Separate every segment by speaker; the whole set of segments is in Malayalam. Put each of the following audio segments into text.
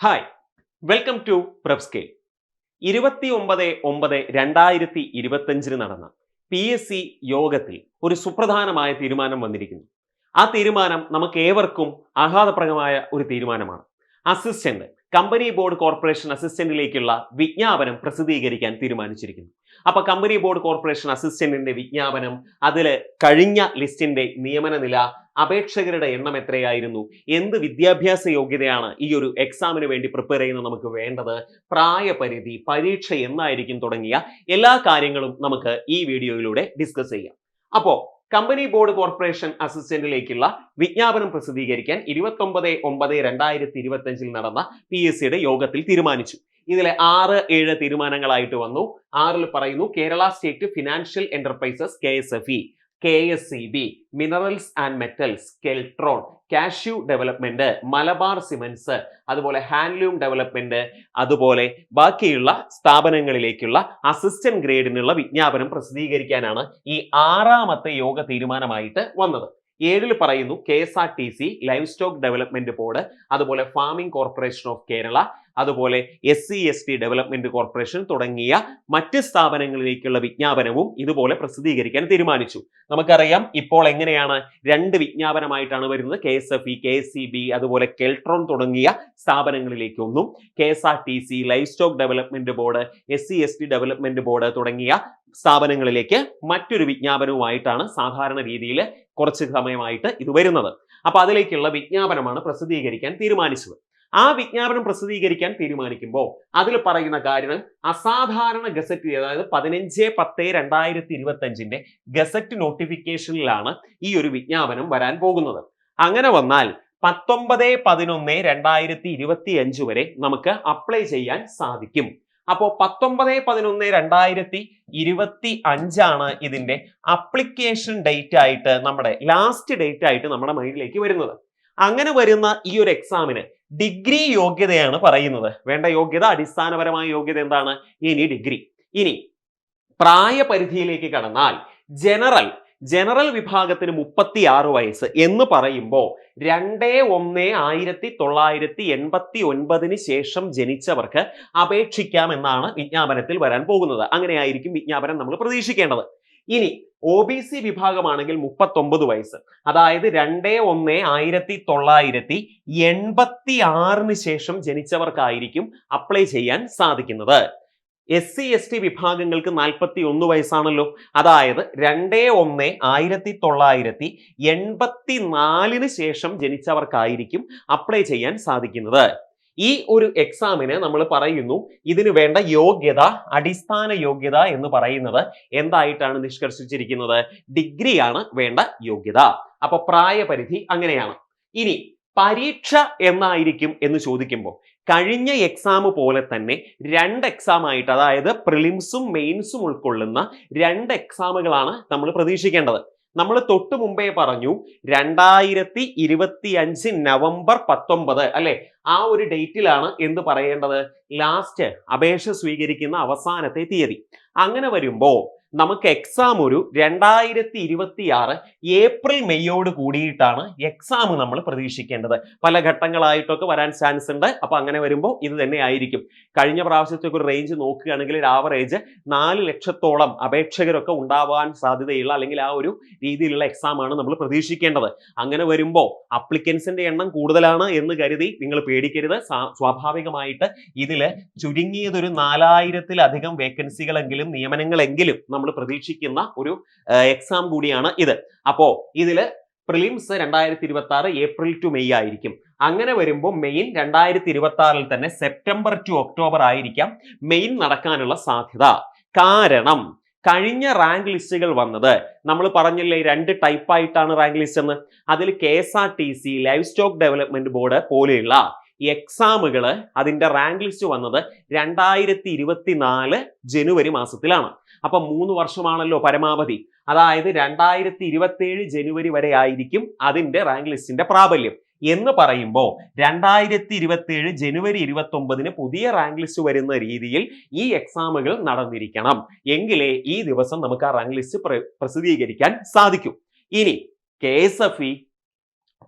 Speaker 1: ഹായ് വെൽക്കം ടു പ്രബ്സ്കെ ഇരുപത്തി ഒമ്പത് ഒമ്പത് രണ്ടായിരത്തി ഇരുപത്തഞ്ചിന് നടന്ന പി എസ് സി യോഗത്തിൽ ഒരു സുപ്രധാനമായ തീരുമാനം വന്നിരിക്കുന്നു. ആ തീരുമാനം നമുക്ക് ഏവർക്കും ആഹ്ലാദപ്രദമായ ഒരു തീരുമാനമാണ്. അസിസ്റ്റന്റ് കമ്പനി ബോർഡ് കോർപ്പറേഷൻ അസിസ്റ്റന്റിലേക്കുള്ള വിജ്ഞാപനം പ്രസിദ്ധീകരിക്കാൻ തീരുമാനിച്ചിരിക്കുന്നു. അപ്പൊ കമ്പനി ബോർഡ് കോർപ്പറേഷൻ അസിസ്റ്റന്റിന്റെ വിജ്ഞാപനം അതിൽ കഴിഞ്ഞ ലിസ്റ്റിന്റെ നിയമന നില അപേക്ഷകരുടെ എണ്ണം എത്രയായിരുന്നു? എന്ത് വിദ്യാഭ്യാസ യോഗ്യതയാണ് ഈ ഒരു എക്സാമിന് വേണ്ടി പ്രിപ്പയർ ചെയ്യുന്ന നമുക്ക് വേണ്ടത്? പ്രായപരിധി പരീക്ഷ എന്നായിരിക്കും തുടങ്ങിയ എല്ലാ കാര്യങ്ങളും നമുക്ക് ഈ വീഡിയോയിലൂടെ ഡിസ്കസ് ചെയ്യാം. അപ്പോൾ കമ്പനി ബോർഡ് കോർപ്പറേഷൻ അസിസ്റ്റന്റിലേക്കുള്ള വിജ്ഞാപനം പ്രസിദ്ധീകരിക്കാൻ ഇരുപത്തൊമ്പത് ഒമ്പത് രണ്ടായിരത്തി ഇരുപത്തി അഞ്ചിൽ നടന്ന പി എസ് സിയുടെ യോഗത്തിൽ തീരുമാനിച്ചു. ഇതിലെ ആറ് ഏഴ് തീരുമാനങ്ങളായിട്ട് വന്നു. ആറിൽ പറയുന്നു Kerala state financial enterprises K S F E. K S C B minerals and metals Keltron cashew development Malabar cements അതുപോലെ ഹാൻഡ്ലൂം ഡെവലപ്മെന്റ് അതുപോലെ ബാക്കിയുള്ള സ്ഥാപനങ്ങളിലേക്കുള്ള അസിസ്റ്റന്റ് ഗ്രേഡിനുള്ള വിജ്ഞാപനം പ്രസിദ്ധീകരിക്കാനാണ് ഈ ആറാമത്തെ യോഗ തീരുമാനമായിട്ട് വന്നത്. ഏഴിൽ പറയുന്നു K S R T C livestock development board അതുപോലെ ഫാമിംഗ് കോർപ്പറേഷൻ ഓഫ് കേരള അതുപോലെ S C S T development corporation തുടങ്ങിയ മറ്റ് സ്ഥാപനങ്ങളിലേക്കുള്ള വിജ്ഞാപനവും ഇതുപോലെ പ്രസിദ്ധീകരിക്കാൻ തീരുമാനിച്ചു. നമുക്കറിയാം ഇപ്പോൾ എങ്ങനെയാണ് രണ്ട് വിജ്ഞാപനമായിട്ടാണ് വരുന്നത്. K S F E K S C B അതുപോലെ കെൽട്രോൺ തുടങ്ങിയ സ്ഥാപനങ്ങളിലേക്കൊന്നും K S R T C livestock development board S C S T development board തുടങ്ങിയ സ്ഥാപനങ്ങളിലേക്ക് മറ്റൊരു വിജ്ഞാപനവുമായിട്ടാണ് സാധാരണ രീതിയിൽ കുറച്ച് സമയമായിട്ട് ഇത് വരുന്നത്. അപ്പൊ അതിലേക്കുള്ള വിജ്ഞാപനമാണ് പ്രസിദ്ധീകരിക്കാൻ തീരുമാനിച്ചത്. ആ വിജ്ഞാപനം പ്രസിദ്ധീകരിക്കാൻ തീരുമാനിക്കുമ്പോൾ അതിൽ പറയുന്ന കാര്യം അസാധാരണ ഗസറ്റ് അതായത് പതിനഞ്ച് പത്ത് രണ്ടായിരത്തി ഇരുപത്തി അഞ്ചിന്റെ ഗസറ്റ് നോട്ടിഫിക്കേഷനിലാണ് ഈ ഒരു വിജ്ഞാപനം വരാൻ പോകുന്നത്. അങ്ങനെ വന്നാൽ പത്തൊമ്പത് പതിനൊന്ന് രണ്ടായിരത്തി ഇരുപത്തി അഞ്ച് വരെ നമുക്ക് അപ്ലൈ ചെയ്യാൻ സാധിക്കും. അപ്പോൾ പത്തൊമ്പത് പതിനൊന്ന് രണ്ടായിരത്തി ഇരുപത്തി അഞ്ചാണ് ഇതിന്റെ അപ്ലിക്കേഷൻ ഡേറ്റ് ആയിട്ട് നമ്മുടെ ലാസ്റ്റ് ഡേറ്റ് ആയിട്ട് നമ്മുടെ മൈൻഡിലേക്ക് വരുന്നത്. അങ്ങനെ വരുന്ന ഈ ഒരു എക്സാമിന് ഡിഗ്രി യോഗ്യതയാണ് പറയുന്നത്. വേണ്ട യോഗ്യത അടിസ്ഥാനപരമായ യോഗ്യത എന്താണ്? ഇനി ഡിഗ്രി. ഇനി പ്രായപരിധിയിലേക്ക് കടന്നാൽ ജനറൽ ജനറൽ വിഭാഗത്തിന് മുപ്പത്തി ആറ് വയസ്സ് എന്ന് പറയുമ്പോൾ രണ്ട് ഒന്ന് ആയിരത്തി തൊള്ളായിരത്തി എൺപത്തി ഒൻപതിന് ശേഷം ജനിച്ചവർക്ക് അപേക്ഷിക്കാം എന്നാണ് വിജ്ഞാപനത്തിൽ വരാൻ പോകുന്നത്. അങ്ങനെയായിരിക്കും വിജ്ഞാപനം നമ്മൾ പ്രതീക്ഷിക്കേണ്ടത്. ഇനി ഒ ബി സി വിഭാഗമാണെങ്കിൽ മുപ്പത്തൊമ്പത് വയസ്സ്. അതായത് രണ്ട് ഒന്ന് ആയിരത്തി തൊള്ളായിരത്തി എൺപത്തി ആറിന് ശേഷം ജനിച്ചവർക്കായിരിക്കും അപ്ലൈ ചെയ്യാൻ സാധിക്കുന്നത്. എസ് സി എസ് ടി വിഭാഗങ്ങൾക്ക് നാൽപ്പത്തി ഒന്ന് വയസ്സാണല്ലോ. അതായത് രണ്ട് ഒന്ന് ആയിരത്തി തൊള്ളായിരത്തി എൺപത്തി നാലിന് ശേഷം ജനിച്ചവർക്കായിരിക്കും അപ്ലൈ ചെയ്യാൻ സാധിക്കുന്നത്. ഈ ഒരു എക്സാമിന് നമ്മൾ പറയുന്നു ഇതിന് വേണ്ട യോഗ്യത അടിസ്ഥാന യോഗ്യത എന്ന് പറയുന്നത് എന്തായിട്ടാണ് നിഷ്കർഷിച്ചിരിക്കുന്നത്? ഡിഗ്രിയാണ് വേണ്ട യോഗ്യത. അപ്പൊ പ്രായപരിധി അങ്ങനെയാണ്. ഇനി പരീക്ഷ എന്നായിരിക്കും എന്ന് ചോദിക്കുമ്പോൾ കഴിഞ്ഞ എക്സാം പോലെ തന്നെ രണ്ട് എക്സാം ആയിട്ട് അതായത് പ്രിലിംസും മെയിൻസും ഉൾക്കൊള്ളുന്ന രണ്ട് എക്സാമുകളാണ് നമ്മൾ പ്രതീക്ഷിക്കേണ്ടത്. നമ്മൾ തൊട്ട് മുമ്പേ പറഞ്ഞു രണ്ടായിരത്തി ഇരുപത്തി അഞ്ച് നവംബർ പത്തൊമ്പത് അല്ലെ? ആ ഒരു ഡേറ്റിലാണ് എന്ത് പറയേണ്ടത്? ലാസ്റ്റ് അപേക്ഷ സ്വീകരിക്കുന്ന അവസാനത്തെ തീയതി. അങ്ങനെ വരുമ്പോൾ നമുക്ക് എക്സാം ഒരു രണ്ടായിരത്തി ഇരുപത്തി ആറ് ഏപ്രിൽ മെയ്യോട് കൂടിയിട്ടാണ് എക്സാം നമ്മൾ പ്രതീക്ഷിക്കേണ്ടത്. പല ഘട്ടങ്ങളായിട്ടൊക്കെ വരാൻ ചാൻസ് ഉണ്ട്. അപ്പൊ അങ്ങനെ വരുമ്പോൾ ഇത് തന്നെ ആയിരിക്കും. കഴിഞ്ഞ പ്രാവശ്യത്തേക്ക് ഒരു റേഞ്ച് നോക്കുകയാണെങ്കിൽ ഒരു ആവറേജ് നാല് ലക്ഷത്തോളം അപേക്ഷകരൊക്കെ ഉണ്ടാവാൻ സാധ്യതയുള്ള അല്ലെങ്കിൽ ആ ഒരു രീതിയിലുള്ള എക്സാം ആണ് നമ്മൾ പ്രതീക്ഷിക്കേണ്ടത്. അങ്ങനെ വരുമ്പോൾ അപ്ലിക്കൻസിന്റെ എണ്ണം കൂടുതലാണ് എന്ന് കരുതി നിങ്ങൾ പേടിക്കരുത്. സ്വാഭാവികമായിട്ട് ഇതിൽ ചുരുങ്ങിയതൊരു നാലായിരത്തിലധികം വേക്കൻസികളെങ്കിലും നിയമനങ്ങളെങ്കിലും നമ്മൾ പ്രതീക്ഷിക്കുന്ന ഒരു എക്സാം കൂടിയാണ് ഇത്. അപ്പോൾ ഇതിൽ പ്രിലിംസ് രണ്ടായിരത്തി ഇരുപത്തി ആറ് ഏപ്രിൽ ടു മെയ് ആയിരിക്കും. അങ്ങനെ വരുമ്പോൾ മെയിൻ രണ്ടായിരത്തി ഇരുപത്തി ആറിൽ തന്നെ സെപ്റ്റംബർ ടു ഒക്ടോബർ ആയിരിക്കാം മെയിൻ നടക്കാനുള്ള സാധ്യത. കാരണം കഴിഞ്ഞ റാങ്ക് ലിസ്റ്റുകൾ വന്നത് നമ്മൾ പറഞ്ഞില്ലേ രണ്ട് ടൈപ്പായിട്ടാണ് റാങ്ക് ലിസ്റ്റ് എന്ന്? അതിൽ K S R T C livestock development board പോലെയുള്ള എക്സാമുകൾ അതിന്റെ റാങ്ക് ലിസ്റ്റ് വന്നത് രണ്ടായിരത്തി ഇരുപത്തി നാല് ജനുവരി മാസത്തിലാണ്. അപ്പം മൂന്ന് വർഷമാണല്ലോ പരമാവധി. അതായത് രണ്ടായിരത്തി ഇരുപത്തി ഏഴ് ജനുവരി വരെ ആയിരിക്കും അതിന്റെ റാങ്ക് ലിസ്റ്റിന്റെ പ്രാബല്യം. എന്ന് പറയുമ്പോൾ രണ്ടായിരത്തി ഇരുപത്തി ഏഴ് ജനുവരി ഇരുപത്തി ഒമ്പതിന് പുതിയ റാങ്ക് ലിസ്റ്റ് വരുന്ന രീതിയിൽ ഈ എക്സാമുകൾ നടന്നിരിക്കണം. എങ്കിലേ ഈ ദിവസം നമുക്ക് ആ റാങ്ക് ലിസ്റ്റ് പ്രസിദ്ധീകരിക്കാൻ സാധിക്കും. ഇനി K S F E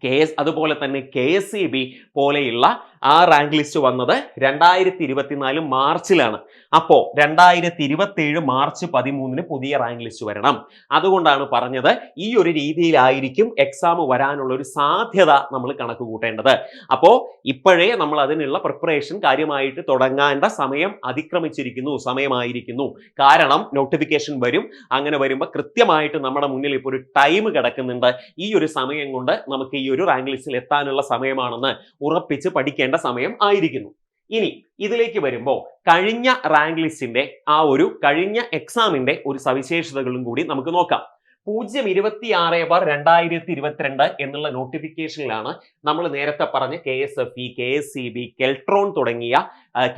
Speaker 1: K S അതുപോലെ തന്നെ കെ എസ് സി ബി പോലെയുള്ള ആ റാങ്ക് ലിസ്റ്റ് വന്നത് രണ്ടായിരത്തി ഇരുപത്തിനാല് മാർച്ചിലാണ്. അപ്പോ രണ്ടായിരത്തി ഇരുപത്തി ഏഴ് മാർച്ച് പതിമൂന്നിന് പുതിയ റാങ്ക് ലിസ്റ്റ് വരണം. അതുകൊണ്ടാണ് പറഞ്ഞത് ഈ ഒരു രീതിയിലായിരിക്കും എക്സാം വരാനുള്ള ഒരു സാധ്യത നമ്മൾ കണക്ക് കൂട്ടേണ്ടത്. അപ്പോ ഇപ്പോഴേ നമ്മൾ അതിനുള്ള പ്രിപ്പറേഷൻ കാര്യമായിട്ട് തുടങ്ങേണ്ട സമയം അതിക്രമിച്ചിരിക്കുന്നു സമയമായിരിക്കുന്നു. കാരണം നോട്ടിഫിക്കേഷൻ വരും. അങ്ങനെ വരുമ്പോൾ കൃത്യമായിട്ട് നമ്മുടെ മുന്നിൽ ഇപ്പോൾ ഒരു ടൈം കിടക്കുന്നുണ്ട്. ഈ ഒരു സമയം കൊണ്ട് നമുക്ക് ഈ ഒരു റാങ്ക് ലിസ്റ്റിൽ എത്താനുള്ള സമയമാണെന്ന് ഉറപ്പിച്ച് പഠിക്കേണ്ട സമയം ആയിരിക്കുന്നു. ഇനി ഇതിലേക്ക് വരുമ്പോൾ കഴിഞ്ഞ റാങ്ക് ലിസ്റ്റിന്റെ ആ ഒരു കഴിഞ്ഞ എക്സാമിന്റെ ഒരു സവിശേഷതകളും കൂടി നമുക്ക് നോക്കാം. പൂജ്യം ഇരുപത്തി ആറ് ബാർ രണ്ടായിരത്തി ഇരുപത്തിരണ്ട് എന്നുള്ള നോട്ടിഫിക്കേഷനിലാണ് നമ്മൾ നേരത്തെ പറഞ്ഞ K S F E K S C B Keltron തുടങ്ങിയ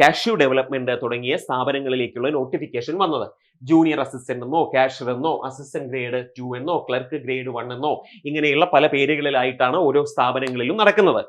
Speaker 1: കാഷ്യൂ ഡെവലപ്മെന്റ് തുടങ്ങിയ സ്ഥാപനങ്ങളിലേക്കുള്ള നോട്ടിഫിക്കേഷൻ വന്നത്. ജൂനിയർ അസിസ്റ്റന്റ് എന്നോ കാഷ്യർ എന്നോ അസിസ്റ്റന്റ് ഗ്രേഡ് ടു എന്നോ ക്ലർക്ക് ഗ്രേഡ് വൺ എന്നോ ഇങ്ങനെയുള്ള പല പേരുകളിലായിട്ടാണ് ഓരോ സ്ഥാപനങ്ങളിലും നടക്കുന്നത്.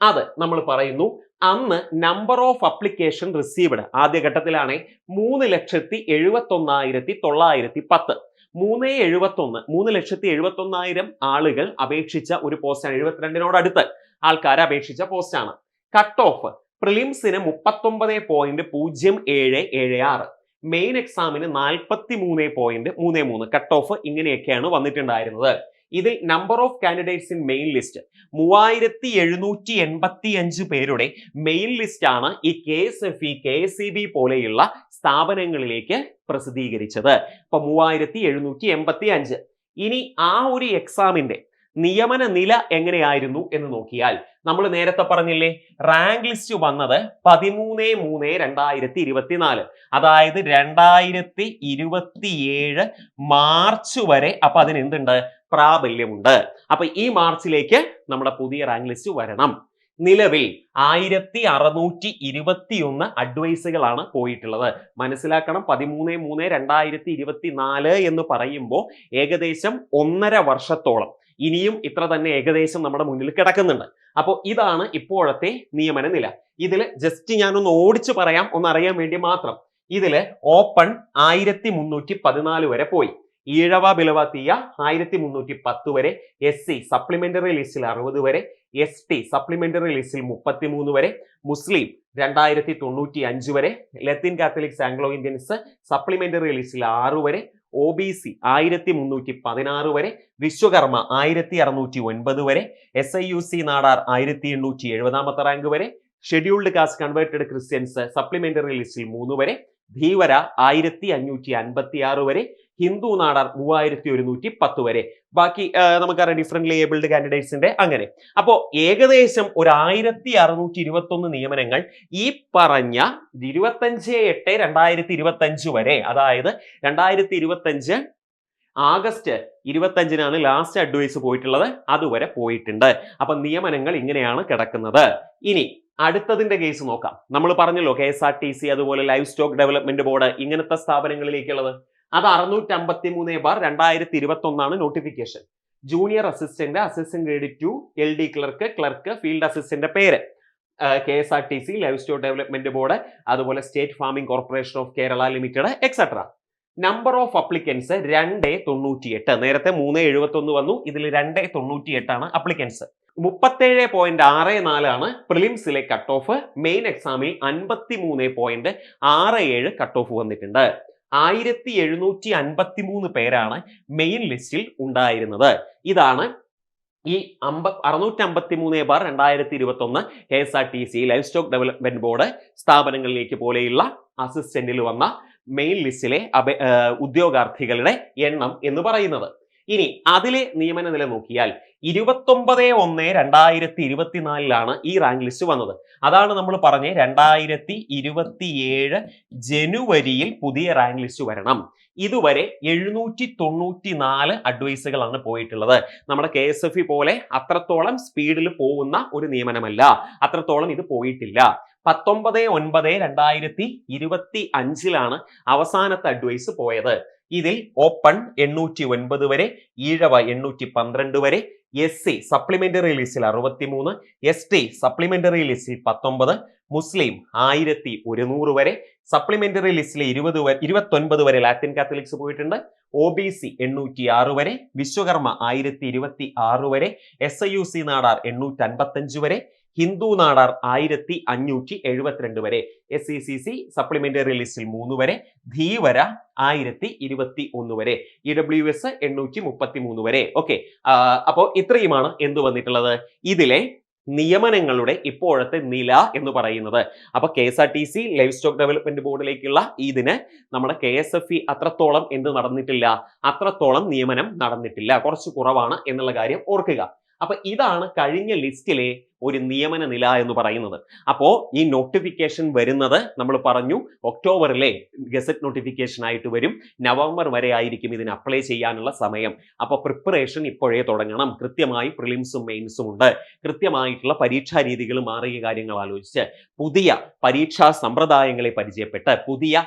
Speaker 1: അത് നമ്മൾ പറയുന്നു അന്ന് നമ്പർ ഓഫ് അപ്ലിക്കേഷൻ റിസീവ്ഡ് ആദ്യഘട്ടത്തിലാണ് മൂന്ന് ലക്ഷത്തി എഴുപത്തി ഒന്നായിരത്തി തൊള്ളായിരത്തി പത്ത്. മൂന്ന് എഴുപത്തി ഒന്ന് മൂന്ന് ലക്ഷത്തി എഴുപത്തി ഒന്നായിരം ആളുകൾ അപേക്ഷിച്ച ഒരു പോസ്റ്റാണ് എഴുപത്തിരണ്ടിനോട് അടുത്ത്. ആൾക്കാർ അപേക്ഷിച്ച പോസ്റ്റാണ് കട്ട് ഓഫ് പ്രിലിംസിന് മുപ്പത്തൊമ്പത് പോയിന്റ് പൂജ്യം ഏഴ് ഏഴ് ആറ്. മെയിൻ എക്സാമിന് നാൽപ്പത്തി മൂന്ന് പോയിന്റ് മൂന്ന് മൂന്ന്. കട്ട് ഓഫ് ഇങ്ങനെയൊക്കെയാണ് വന്നിട്ടുണ്ടായിരുന്നത്. ഇതിൽ number of candidates in main list മൂവായിരത്തി എഴുന്നൂറ്റി എൺപത്തി അഞ്ച് പേരുടെ മെയിൻ ലിസ്റ്റ് ആണ് ഈ K S F E K S E B പോലെയുള്ള സ്ഥാപനങ്ങളിലേക്ക് പ്രസിദ്ധീകരിച്ചത്. ഇപ്പൊ മൂവായിരത്തി എഴുന്നൂറ്റി എൺപത്തി അഞ്ച് ഇനി ആ ഒരു എക്സാമിന്റെ നിയമന നില എങ്ങനെയായിരുന്നു എന്ന് നോക്കിയാൽ നമ്മൾ നേരത്തെ പറഞ്ഞില്ലേ റാങ്ക് ലിസ്റ്റ് വന്നത് പതിമൂന്ന് മൂന്ന് രണ്ടായിരത്തി ഇരുപത്തിനാല്. അതായത് രണ്ടായിരത്തി ഇരുപത്തിയേഴ് മാർച്ച് വരെ അപ്പൊ അതിന് എന്തുണ്ട്? പ്രാബല്യമുണ്ട്. അപ്പൊ ഈ മാർച്ചിലേക്ക് നമ്മുടെ പുതിയ റാങ്ക് ലിസ്റ്റ് വരണം. നിലവിൽ ആയിരത്തി അറുന്നൂറ്റി ഇരുപത്തിയൊന്ന് അഡ്വൈസുകളാണ് പോയിട്ടുള്ളത്. മനസ്സിലാക്കണം പതിമൂന്ന് മൂന്ന് രണ്ടായിരത്തി ഇരുപത്തി നാല് എന്ന് പറയുമ്പോൾ ഏകദേശം ഒന്നര വർഷത്തോളം ഇനിയും ഇത്ര തന്നെ ഏകദേശം നമ്മുടെ മുന്നിൽ കിടക്കുന്നുണ്ട്. അപ്പോൾ ഇതാണ് ഇപ്പോഴത്തെ നിയമന നില ഇതിൽ ജസ്റ്റ് ഞാനൊന്ന് ഓടിച്ചു പറയാം ഒന്ന് അറിയാൻ വേണ്ടി മാത്രം. ഇതിൽ ഓപ്പൺ ആയിരത്തി മുന്നൂറ്റി പതിനാല് വരെ പോയി. ഈഴവ ബിലവ തീയ ആയിരത്തി മുന്നൂറ്റി പത്ത് വരെ എസ് സി സപ്ലിമെന്ററി ലിസ്റ്റിൽ അറുപത് വരെ എസ് ടി സപ്ലിമെന്ററി ലിസ്റ്റിൽ മുപ്പത്തിമൂന്ന് വരെ മുസ്ലിം രണ്ടായിരത്തി തൊണ്ണൂറ്റി അഞ്ച് വരെ Latin Catholics Anglo Indians supplementary ലിസ്റ്റിൽ ആറ് വരെ ഒ ബി സി ആയിരത്തി മുന്നൂറ്റി പതിനാറ് വരെ വിശ്വകർമ്മ ആയിരത്തി അറുന്നൂറ്റി ഒൻപത് വരെ S I U C Nadar ആയിരത്തി എണ്ണൂറ്റി എഴുപതാമത്തെ റാങ്ക് വരെ scheduled caste converted Christians supplementary ലിസ്റ്റിൽ മൂന്ന് വരെ ധീവര ആയിരത്തി അഞ്ഞൂറ്റി അൻപത്തി ആറ് വരെ ഹിന്ദു നാടാർ മൂവായിരത്തി ഒരുന്നൂറ്റി പത്ത് വരെ. ബാക്കി നമുക്കറിയാം ഡിഫറെന്റ് ലേബിൾഡ് കാൻഡിഡേറ്റ്സിന്റെ അങ്ങനെ. അപ്പോ ഏകദേശം ഒരു ആയിരത്തി അറുന്നൂറ്റി ഇരുപത്തി ഒന്ന് നിയമനങ്ങൾ ഈ പറഞ്ഞ ഇരുപത്തഞ്ച് എട്ട് രണ്ടായിരത്തി ഇരുപത്തി അഞ്ച് വരെ അതായത് രണ്ടായിരത്തി ഇരുപത്തി അഞ്ച് ആഗസ്റ്റ് ഇരുപത്തഞ്ചിനാണ് ലാസ്റ്റ് അഡ്വൈസ് പോയിട്ടുള്ളത് അതുവരെ പോയിട്ടുണ്ട്. അപ്പൊ നിയമനങ്ങൾ ഇങ്ങനെയാണ് കിടക്കുന്നത്. ഇനി അടുത്തതിന്റെ കേസ് നോക്കാം. നമ്മൾ പറഞ്ഞല്ലോ K S R T C അതുപോലെ ലൈഫ് സ്റ്റോക്ക് ഡെവലപ്മെന്റ് ബോർഡ് ഇങ്ങനത്തെ സ്ഥാപനങ്ങളിലേക്കുള്ളത്. അത് അറുന്നൂറ്റി അമ്പത്തി മൂന്ന് ബാർ രണ്ടായിരത്തി ഇരുപത്തി ഒന്നാണ് notification. Junior assistant assistant grade two L D clerk clerk field assistant പേര്. K S R T C livestock development board അതുപോലെ state farming corporation of Kerala limited etcetera number of applicants രണ്ട് തൊണ്ണൂറ്റിയെട്ട്. നേരത്തെ മൂന്ന് എഴുപത്തി ഒന്ന് വന്നു. ഇതിൽ രണ്ട് തൊണ്ണൂറ്റിയെട്ടാണ് അപ്ലിക്കൻസ് മുപ്പത്തേഴ് പോയിന്റ് ആറ് നാലാണ് പ്രിലിംസിലെ കട്ട് ഓഫ് മെയിൻ എക്സാമിൽ അൻപത്തി മൂന്ന് പോയിന്റ് ആറ് ഏഴ് കട്ട് ഓഫ് വന്നിട്ടുണ്ട്. ആയിരത്തി എഴുന്നൂറ്റി അൻപത്തി മൂന്ന് പേരാണ് മെയിൻ ലിസ്റ്റിൽ ഉണ്ടായിരുന്നത്. ഇതാണ് ഈ അമ്പ അറുന്നൂറ്റി അമ്പത്തി മൂന്ന് ബാർ രണ്ടായിരത്തി ഇരുപത്തി ഒന്ന് K S R T C livestock development board സ്ഥാപനങ്ങളിലേക്ക് പോലെയുള്ള അസിസ്റ്റന്റിൽ വന്ന മെയിൻ ലിസ്റ്റിലെ അപേ ഉദ്യോഗാർത്ഥികളുടെ എണ്ണം എന്ന് പറയുന്നത്. ഇനി അതിലെ നിയമന നില നോക്കിയാൽ ഇരുപത്തൊമ്പത് ഒന്ന് രണ്ടായിരത്തി ഇരുപത്തിനാലിലാണ് ഈ റാങ്ക് ലിസ്റ്റ് വന്നത്. അതാണ് നമ്മൾ പറഞ്ഞ് രണ്ടായിരത്തി ഇരുപത്തിയേഴ് ജനുവരിയിൽ പുതിയ റാങ്ക് ലിസ്റ്റ് വരണം. ഇതുവരെ എഴുന്നൂറ്റി തൊണ്ണൂറ്റി നാല് അഡ്വൈസുകളാണ് പോയിട്ടുള്ളത്. നമ്മുടെ കെ എസ് എഫ് ഇ പോലെ അത്രത്തോളം സ്പീഡിൽ പോകുന്ന ഒരു നിയമനമല്ല. അത്രത്തോളം ഇത് പോയിട്ടില്ല. പത്തൊമ്പത് ഒൻപത് രണ്ടായിരത്തി ഇരുപത്തി അഞ്ചിലാണ് അവസാനത്തെ അഡ്വൈസ് പോയത്. ഇതിൽ ഓപ്പൺ എണ്ണൂറ്റി ഒൻപത് വരെ ഈഴവ എണ്ണൂറ്റി പന്ത്രണ്ട് വരെ എസ് സി സപ്ലിമെന്ററി ലിസ്റ്റിൽ അറുപത്തിമൂന്ന് എസ് ടി സപ്ലിമെന്ററി ലിസ്റ്റിൽ പത്തൊമ്പത് മുസ്ലിം ആയിരത്തി ഒരുന്നൂറ് വരെ സപ്ലിമെന്ററി ലിസ്റ്റിൽ ഇരുപത് ഇരുപത്തൊൻപത് വരെ ലാറ്റിൻ കാത്തലിക്സ് പോയിട്ടുണ്ട് ഒ ബി സി എണ്ണൂറ്റി ആറ് വരെ വിശ്വകർമ്മ ആയിരത്തി ഇരുപത്തി ആറ് വരെ S I U C Nadar എണ്ണൂറ്റി അൻപത്തഞ്ച് വരെ ഹിന്ദു നാടാർ ആയിരത്തി അഞ്ഞൂറ്റി എഴുപത്തിരണ്ട് വരെ. S C C C supplementary ലിസ്റ്റിൽ മൂന്ന് വരെ. ധീവര ആയിരത്തി ഇരുപത്തി ഒന്ന് വരെ. ഇ ഡബ്ല്യു എസ് എണ്ണൂറ്റി മുപ്പത്തി മൂന്ന് വരെ ഓക്കെ അപ്പോൾ ഇത്രയുമാണ് എന്ത് വന്നിട്ടുള്ളത്? ഇതിലെ നിയമനങ്ങളുടെ ഇപ്പോഴത്തെ നില എന്ന് പറയുന്നത്. അപ്പോൾ K S R T C livestock development ബോർഡിലേക്കുള്ള ഇതിന് നമ്മുടെ കെ എസ് എഫ് ഇ അത്രത്തോളം എന്ത് നടന്നിട്ടില്ല? അത്രത്തോളം നിയമനം നടന്നിട്ടില്ല. കുറച്ച് കുറവാണ് എന്നുള്ള കാര്യം ഓർക്കുക. അപ്പൊ ഇതാണ് കഴിഞ്ഞ ലിസ്റ്റിലെ ഒരു നിയമന നില എന്ന് പറയുന്നത്. അപ്പോ ഈ നോട്ടിഫിക്കേഷൻ വരുന്നത് നമ്മൾ പറഞ്ഞു ഒക്ടോബറിലെ ഗസറ്റ് നോട്ടിഫിക്കേഷൻ ആയിട്ട് വരും. നവംബർ വരെ ആയിരിക്കും ഇതിന് അപ്ലൈ ചെയ്യാനുള്ള സമയം. അപ്പോൾ പ്രിപ്പറേഷൻ ഇപ്പോഴേ തുടങ്ങണം. കൃത്യമായി പ്രിലിംസും മെയിൻസും ഉണ്ട്. കൃത്യമായിട്ടുള്ള പരീക്ഷാ രീതികൾ മാറിയ കാര്യങ്ങൾ ആലോചിച്ച് പുതിയ പരീക്ഷാ സമ്പ്രദായങ്ങളെ പരിചയപ്പെട്ട് പുതിയ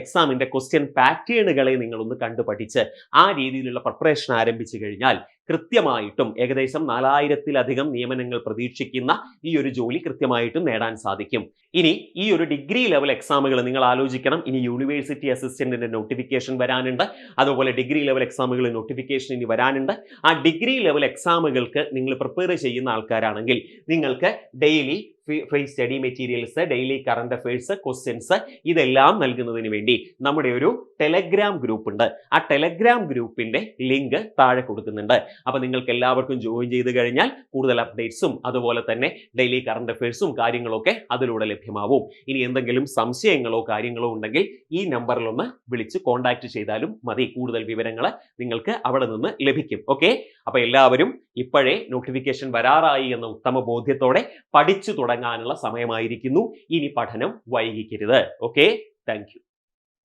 Speaker 1: എക്സാമിന്റെ ക്വസ്റ്റ്യൻ പാറ്റേണുകളെ നിങ്ങളൊന്ന് കണ്ടു പഠിച്ച് ആ രീതിയിലുള്ള പ്രിപ്പറേഷൻ ആരംഭിച്ചു കഴിഞ്ഞാൽ കൃത്യമായിട്ടും ഏകദേശം നാലായിരത്തിലധികം നിയമനങ്ങൾ പ്രതീക്ഷിക്കുന്ന ഈ ഒരു ജോലി കൃത്യമായിട്ടും നേടാൻ സാധിക്കും. ഇനി ഈ ഒരു ഡിഗ്രി ലെവൽ എക്സാമുകൾ നിങ്ങൾ ആലോചിക്കണം. ഇനി യൂണിവേഴ്സിറ്റി അസിസ്റ്റന്റിന്റെ നോട്ടിഫിക്കേഷൻ വരാനുണ്ട്. അതുപോലെ ഡിഗ്രി ലെവൽ എക്സാമുകൾ നോട്ടിഫിക്കേഷൻ ഇനി വരാനുണ്ട്. ആ ഡിഗ്രി ലെവൽ എക്സാമുകൾക്ക് നിങ്ങൾ പ്രിപ്പയർ ചെയ്യുന്ന ആൾക്കാരാണെങ്കിൽ നിങ്ങൾക്ക് daily free study materials daily current affairs questions ഇതെല്ലാം നൽകുന്നതിന് വേണ്ടി നമ്മുടെ ഒരു ടെലഗ്രാം ഗ്രൂപ്പ് ഉണ്ട്. ആ ടെലഗ്രാം ഗ്രൂപ്പിന്റെ ലിങ്ക് താഴെ കൊടുക്കുന്നുണ്ട്. അപ്പോൾ നിങ്ങൾക്ക് എല്ലാവർക്കും ജോയിൻ ചെയ്ത് കഴിഞ്ഞാൽ കൂടുതൽ അപ്ഡേറ്റ്സും അതുപോലെ തന്നെ ഡെയിലി കറണ്ട് അഫയേഴ്സും കാര്യങ്ങളൊക്കെ അതിലൂടെ ലഭ്യമാവും. ഇനി എന്തെങ്കിലും സംശയങ്ങളോ കാര്യങ്ങളോ ഉണ്ടെങ്കിൽ ഈ നമ്പറിലൊന്ന് വിളിച്ച് കോൺടാക്ട് ചെയ്താലും മതി. കൂടുതൽ വിവരങ്ങൾ നിങ്ങൾക്ക് അവിടെ നിന്ന് ലഭിക്കും. ഓക്കെ അപ്പോൾ എല്ലാവരും ഇപ്പോഴേ നോട്ടിഫിക്കേഷൻ വരാറായി എന്ന ഉത്തമ ബോധ്യത്തോടെ പഠിച്ചു തുടങ്ങാനുള്ള സമയമായിരിക്കുന്നു. ഇനി പഠനം വൈകിക്കരുത്. Okay thank